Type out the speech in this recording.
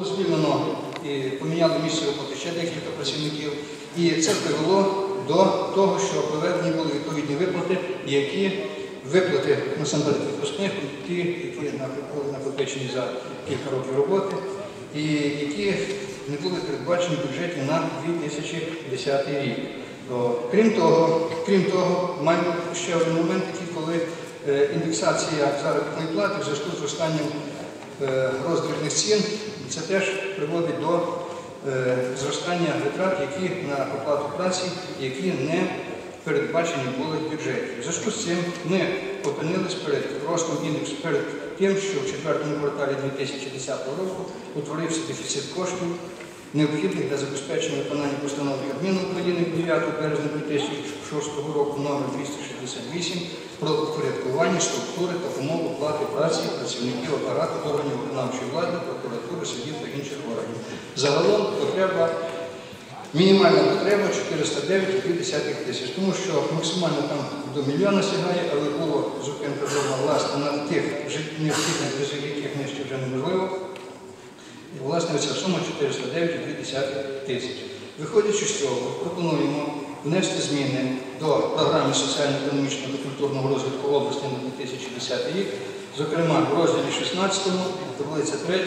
було звільнено і поміняли місце роботи ще декілька працівників. І це привело до того, що проведені були відповідні виплати, які виплати насамперед відпускних, які були накопичені за кілька років роботи, і які не були передбачені в бюджеті на 2010 рік. Крім того, крім того, маємо ще один момент, який, коли е, індексація заробітної плати в зв'язку з зростанням роздрібних цін, це теж приводить до е, зростання витрат, які на оплату праці, які не передбачені були в бюджеті. В зв'язку з цим ми опинились перед ростом індексу, перед тим, що в четвертому кварталі 2010 року утворився дефіцит коштів, необхідних для забезпечення виконання постанови Кабміну України 9 березня 2006 року номер 268 про упорядкування структури та умов оплати праці працівників апарату органів виконавчої влади, прокуратури, судів та інших органів. Загалом потреба Мінімальна потреба 409,2 тисяч, тому що максимально там до мільйона сягає, але була зупинка зроблена власне на тих необхідних без яких нижче вже неможливо. І власне ця сума 409,2 тисяч. Виходячи з цього, пропонуємо внести зміни до програми соціально-економічного та культурного розвитку області на 2010 рік, зокрема в розділі 16, таблиця 3,